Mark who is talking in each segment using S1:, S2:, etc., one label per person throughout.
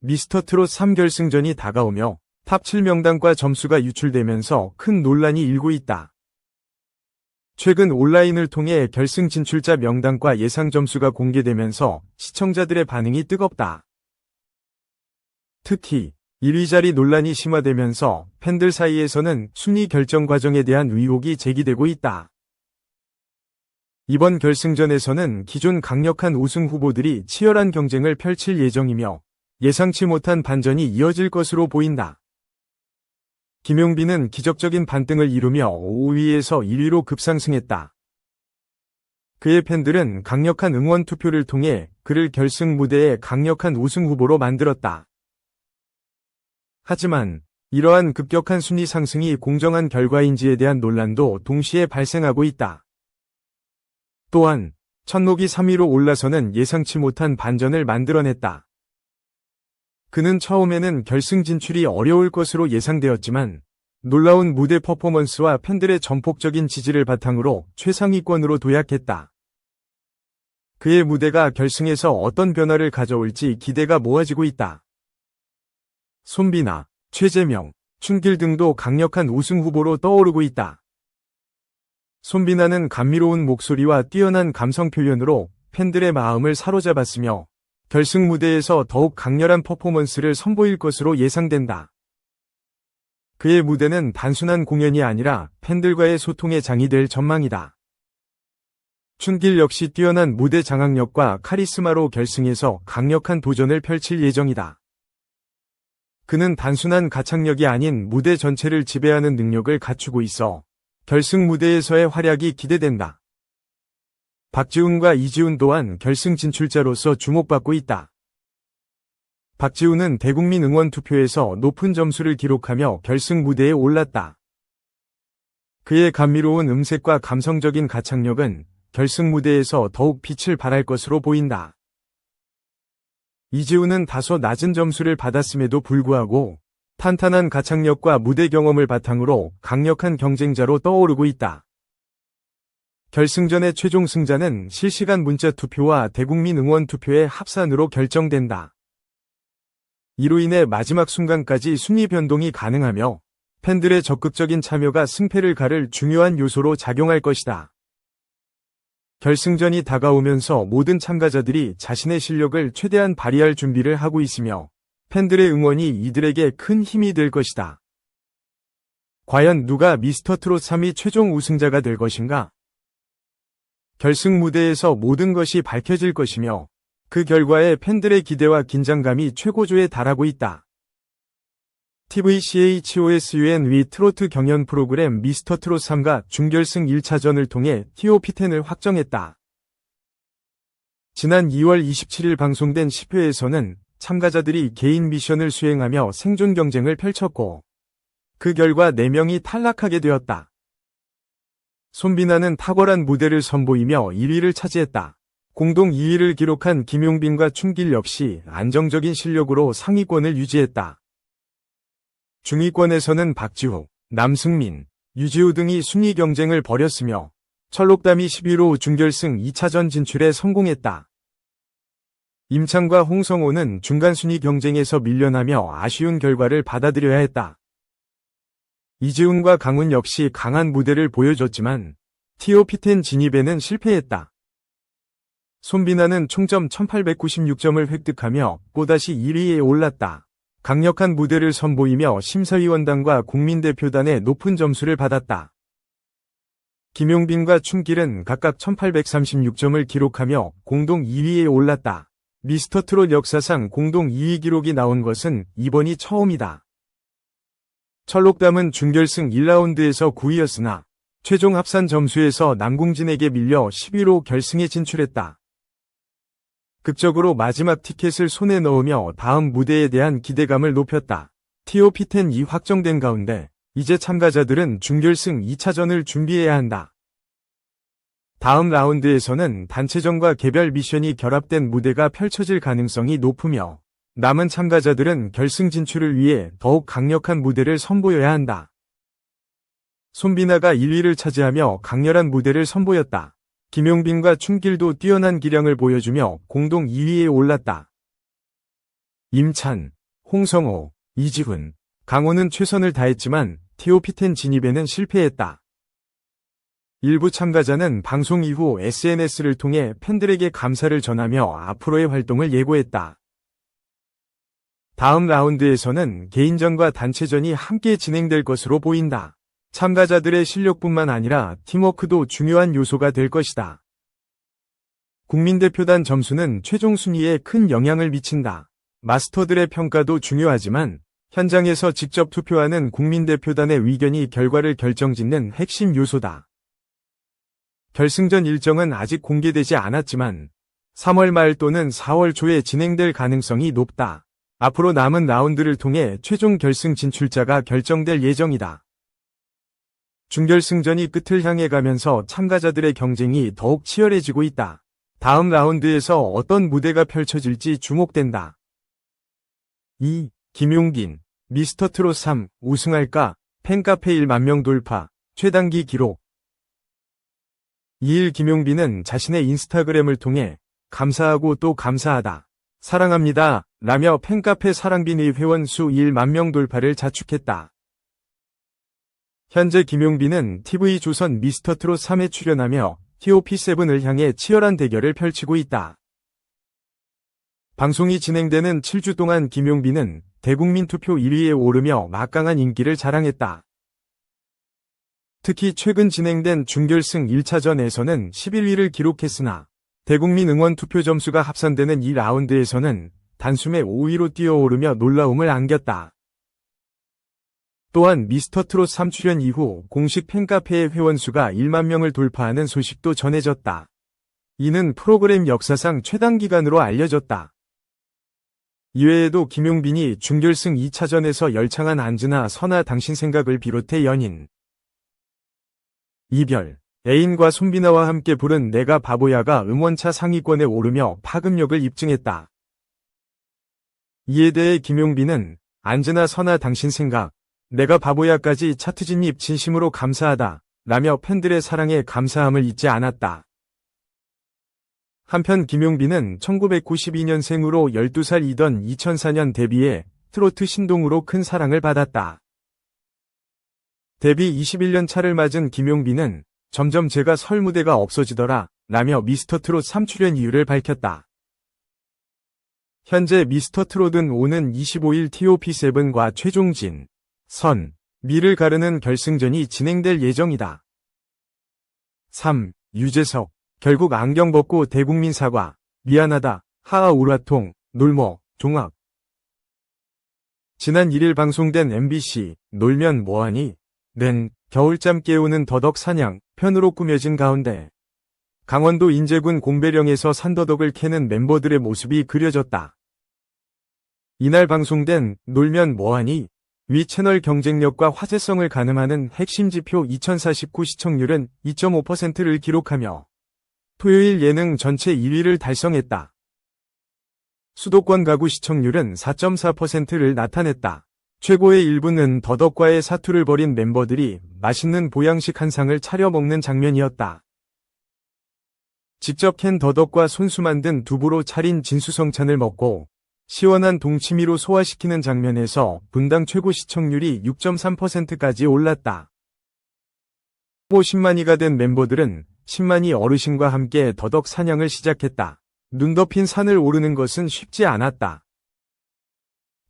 S1: 미스터 트롯 3결승전이 다가오며 탑 7명단과 점수가 유출되면서 큰 논란이 일고 있다. 최근 온라인을 통해 결승 진출자 명단과 예상 점수가 공개되면서 시청자들의 반응이 뜨겁다. 특히 1위 자리 논란이 심화되면서 팬들 사이에서는 순위 결정 과정에 대한 의혹이 제기되고 있다. 이번 결승전에서는 기존 강력한 우승 후보들이 치열한 경쟁을 펼칠 예정이며 예상치 못한 반전이 이어질 것으로 보인다. 김용빈은 기적적인 반등을 이루며 5위에서 1위로 급상승했다. 그의 팬들은 강력한 응원 투표를 통해 그를 결승 무대의 강력한 우승 후보로 만들었다. 하지만 이러한 급격한 순위 상승이 공정한 결과인지에 대한 논란도 동시에 발생하고 있다. 또한 천록이 3위로 올라서는 예상치 못한 반전을 만들어냈다. 그는 처음에는 결승 진출이 어려울 것으로 예상되었지만 놀라운 무대 퍼포먼스와 팬들의 전폭적인 지지를 바탕으로 최상위권으로 도약했다. 그의 무대가 결승에서 어떤 변화를 가져올지 기대가 모아지고 있다. 손비나, 최재명, 춘길 등도 강력한 우승 후보로 떠오르고 있다. 손비나는 감미로운 목소리와 뛰어난 감성 표현으로 팬들의 마음을 사로잡았으며 결승 무대에서 더욱 강렬한 퍼포먼스를 선보일 것으로 예상된다. 그의 무대는 단순한 공연이 아니라 팬들과의 소통의 장이 될 전망이다. 춘길 역시 뛰어난 무대 장악력과 카리스마로 결승에서 강력한 도전을 펼칠 예정이다. 그는 단순한 가창력이 아닌 무대 전체를 지배하는 능력을 갖추고 있어 결승 무대에서의 활약이 기대된다. 박지훈과 이지훈 또한 결승 진출자로서 주목받고 있다. 박지훈은 대국민 응원 투표에서 높은 점수를 기록하며 결승 무대에 올랐다. 그의 감미로운 음색과 감성적인 가창력은 결승 무대에서 더욱 빛을 발할 것으로 보인다. 이지훈은 다소 낮은 점수를 받았음에도 불구하고 탄탄한 가창력과 무대 경험을 바탕으로 강력한 경쟁자로 떠오르고 있다. 결승전의 최종 승자는 실시간 문자 투표와 대국민 응원 투표의 합산으로 결정된다. 이로 인해 마지막 순간까지 순위 변동이 가능하며 팬들의 적극적인 참여가 승패를 가를 중요한 요소로 작용할 것이다. 결승전이 다가오면서 모든 참가자들이 자신의 실력을 최대한 발휘할 준비를 하고 있으며 팬들의 응원이 이들에게 큰 힘이 될 것이다. 과연 누가 미스터 트롯 3위 최종 우승자가 될 것인가? 결승 무대에서 모든 것이 밝혀질 것이며 그 결과에 팬들의 기대와 긴장감이 최고조에 달하고 있다. TVCHOSUN 위 트로트 경연 프로그램 미스터 트롯 3가 준결승 1차전을 통해 TOP10을 확정했다. 지난 2월 27일 방송된 10회에서는 참가자들이 개인 미션을 수행하며 생존 경쟁을 펼쳤고 그 결과 4명이 탈락하게 되었다. 손비나는 탁월한 무대를 선보이며 1위를 차지했다. 공동 2위를 기록한 김용빈과 춘길 역시 안정적인 실력으로 상위권을 유지했다. 중위권에서는 박지호, 남승민, 유지우 등이 순위 경쟁을 벌였으며 철록담이 11호 준결승 2차전 진출에 성공했다. 임창과 홍성호는 중간 순위 경쟁에서 밀려나며 아쉬운 결과를 받아들여야 했다. 이지훈과 강훈 역시 강한 무대를 보여줬지만 TOP10 진입에는 실패했다. 손비나는 총점 1896점을 획득하며 또다시 1위에 올랐다. 강력한 무대를 선보이며 심사위원단과 국민대표단의 높은 점수를 받았다. 김용빈과 춘길은 각각 1836점을 기록하며 공동 2위에 올랐다. 미스터 트롯 역사상 공동 2위 기록이 나온 것은 이번이 처음이다. 철록담은 준결승 1라운드에서 9위였으나 최종 합산 점수에서 남궁진에게 밀려 11호 결승에 진출했다. 극적으로 마지막 티켓을 손에 넣으며 다음 무대에 대한 기대감을 높였다. TOP10이 확정된 가운데 이제 참가자들은 준결승 2차전을 준비해야 한다. 다음 라운드에서는 단체전과 개별 미션이 결합된 무대가 펼쳐질 가능성이 높으며 남은 참가자들은 결승 진출을 위해 더욱 강력한 무대를 선보여야 한다. 손비나가 1위를 차지하며 강렬한 무대를 선보였다. 김용빈과 춘길도 뛰어난 기량을 보여주며 공동 2위에 올랐다. 임찬, 홍성호, 이지훈, 강호는 최선을 다했지만 TOP10 진입에는 실패했다. 일부 참가자는 방송 이후 SNS를 통해 팬들에게 감사를 전하며 앞으로의 활동을 예고했다. 다음 라운드에서는 개인전과 단체전이 함께 진행될 것으로 보인다. 참가자들의 실력뿐만 아니라 팀워크도 중요한 요소가 될 것이다. 국민대표단 점수는 최종 순위에 큰 영향을 미친다. 마스터들의 평가도 중요하지만 현장에서 직접 투표하는 국민대표단의 의견이 결과를 결정짓는 핵심 요소다. 결승전 일정은 아직 공개되지 않았지만 3월 말 또는 4월 초에 진행될 가능성이 높다. 앞으로 남은 라운드를 통해 최종 결승 진출자가 결정될 예정이다. 준결승전이 끝을 향해 가면서 참가자들의 경쟁이 더욱 치열해지고 있다. 다음 라운드에서 어떤 무대가 펼쳐질지 주목된다. 2. 김용빈, 미스터 트롯 3, 우승할까, 팬카페 1만 명 돌파, 최단기 기록. 2일 김용빈은 자신의 인스타그램을 통해 감사하고 또 감사하다. 사랑합니다. 라며 팬카페 사랑빈의 회원 수 1만 명 돌파를 자축했다. 현재 김용빈은 TV조선 미스터트롯 3에 출연하며 TOP7을 향해 치열한 대결을 펼치고 있다. 방송이 진행되는 7주 동안 김용빈은 대국민 투표 1위에 오르며 막강한 인기를 자랑했다. 특히 최근 진행된 준결승 1차전에서는 11위를 기록했으나 대국민 응원 투표 점수가 합산되는 이 라운드에서는 단숨에 5위로 뛰어오르며 놀라움을 안겼다. 또한 미스터 트롯 3 출연 이후 공식 팬카페의 회원수가 1만 명을 돌파하는 소식도 전해졌다. 이는 프로그램 역사상 최단 기간으로 알려졌다. 이외에도 김용빈이 준결승 2차전에서 열창한 안즈나 선아 당신 생각을 비롯해 연인, 이별, 애인과 손비나와 함께 부른 내가 바보야가 음원차 상위권에 오르며 파급력을 입증했다. 이에 대해 김용빈은 안즈나 선아 당신 생각, 내가 바보야까지 차트 진입 진심으로 감사하다 라며 팬들의 사랑에 감사함을 잊지 않았다. 한편 김용빈은 1992년생으로 12살이던 2004년 데뷔해 트로트 신동으로 큰 사랑을 받았다. 데뷔 21년 차를 맞은 김용빈은 점점 제가 설 무대가 없어지더라 라며 미스터트롯 3출연 이유를 밝혔다. 현재 미스터트롯은 오는 25일 TOP7과 최종진, 선, 미를 가르는 결승전이 진행될 예정이다. 3. 유재석 결국 안경 벗고 대국민 사과 미안하다 하하 우라통 놀모 종합 지난 1일 방송된 MBC 놀면 뭐하니 는 겨울잠 깨우는 더덕 사냥 편으로 꾸며진 가운데 강원도 인제군 공배령에서 산더덕을 캐는 멤버들의 모습이 그려졌다. 이날 방송된 놀면 뭐하니 위 채널 경쟁력과 화제성을 가늠하는 핵심 지표 2049 시청률은 2.5%를 기록하며 토요일 예능 전체 1위를 달성했다. 수도권 가구 시청률은 4.4%를 나타냈다. 최고의 일부는 더덕과의 사투를 벌인 멤버들이 맛있는 보양식 한 상을 차려 먹는 장면이었다. 직접 캔 더덕과 손수 만든 두부로 차린 진수성찬을 먹고 시원한 동치미로 소화시키는 장면에서 분당 최고 시청률이 6.3%까지 올랐다. 후 10만이가 된 멤버들은 10만이 어르신과 함께 더덕 사냥을 시작했다. 눈 덮인 산을 오르는 것은 쉽지 않았다.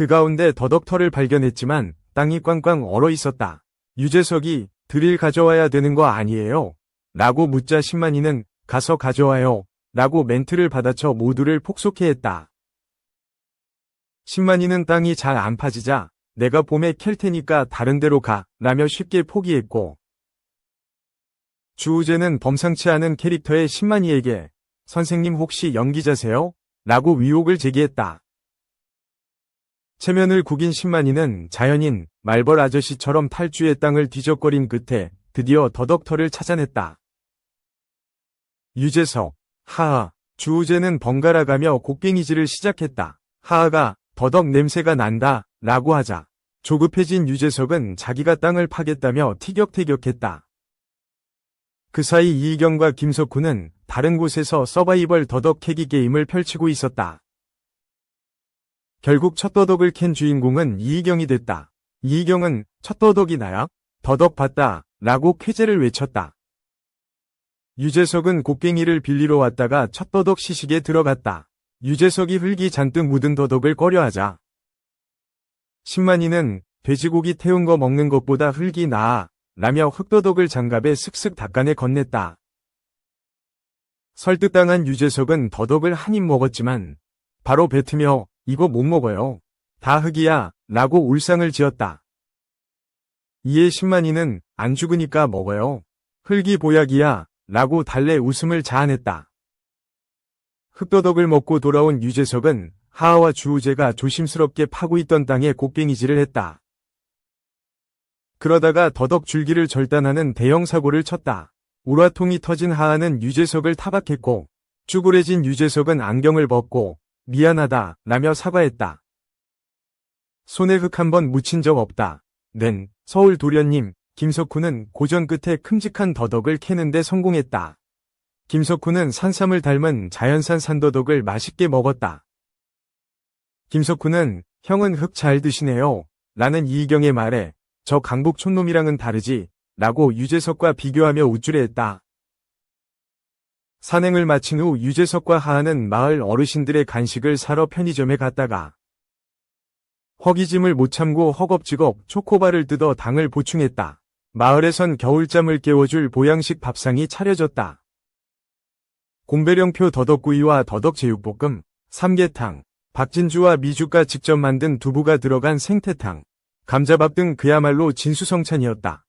S1: 그 가운데 더덕터를 발견했지만 땅이 꽝꽝 얼어 있었다. 유재석이 드릴 가져와야 되는 거 아니에요? 라고 묻자 10만이는 가서 가져와요. 라고 멘트를 받아쳐 모두를 폭소케 했다. 10만이는 땅이 잘 안 파지자 내가 봄에 캘 테니까 다른 데로 가 라며 쉽게 포기했고 주우재는 범상치 않은 캐릭터의 10만이에게 선생님 혹시 연기자세요? 라고 위혹을 제기했다. 체면을 구긴 10만이는 자연인 말벌 아저씨처럼 탈주의 땅을 뒤적거린 끝에 드디어 더덕터를 찾아냈다. 유재석, 하하, 주우재는 번갈아가며 곡괭이질을 시작했다. 하하가 더덕 냄새가 난다 라고 하자 조급해진 유재석은 자기가 땅을 파겠다며 티격태격했다. 그 사이 이희경과 김석훈은 다른 곳에서 서바이벌 더덕 캐기 게임을 펼치고 있었다. 결국 첫 더덕을 캔 주인공은 이희경이 됐다. 이희경은 첫 더덕이 나야? 더덕 봤다. 라고 쾌재를 외쳤다. 유재석은 곡괭이를 빌리러 왔다가 첫 더덕 시식에 들어갔다. 유재석이 흙이 잔뜩 묻은 더덕을 꺼려하자. 신만이는 돼지고기 태운 거 먹는 것보다 흙이 나아 라며 흙더덕을 장갑에 슥슥 닦아내 건넸다. 설득당한 유재석은 더덕을 한 입 먹었지만 바로 뱉으며 이거 못 먹어요. 다 흙이야 라고 울상을 지었다. 이에 신만이는 안 죽으니까 먹어요. 흙이 보약이야 라고 달래 웃음을 자아냈다. 흙더덕을 먹고 돌아온 유재석은 하하와 주우재가 조심스럽게 파고 있던 땅에 곡괭이질을 했다. 그러다가 더덕 줄기를 절단하는 대형 사고를 쳤다. 우라통이 터진 하하는 유재석을 타박했고 쭈그레진 유재석은 안경을 벗고 미안하다 라며 사과했다. 손에 흙 한 번 묻힌 적 없다. 는 서울 도련님 김석훈은 고전 끝에 큼직한 더덕을 캐는데 성공했다. 김석훈은 산삼을 닮은 자연산 산더덕을 맛있게 먹었다. 김석훈은 형은 흙 잘 드시네요. 라는 이희경의 말에 저 강북 촌놈이랑은 다르지 라고 유재석과 비교하며 우쭐해했다. 산행을 마친 후 유재석과 하하는 마을 어르신들의 간식을 사러 편의점에 갔다가 허기짐을 못 참고 허겁지겁 초코바를 뜯어 당을 보충했다. 마을에선 겨울잠을 깨워줄 보양식 밥상이 차려졌다. 곰배령표 더덕구이와 더덕제육볶음, 삼계탕, 박진주와 미주가 직접 만든 두부가 들어간 생태탕, 감자밥 등 그야말로 진수성찬이었다.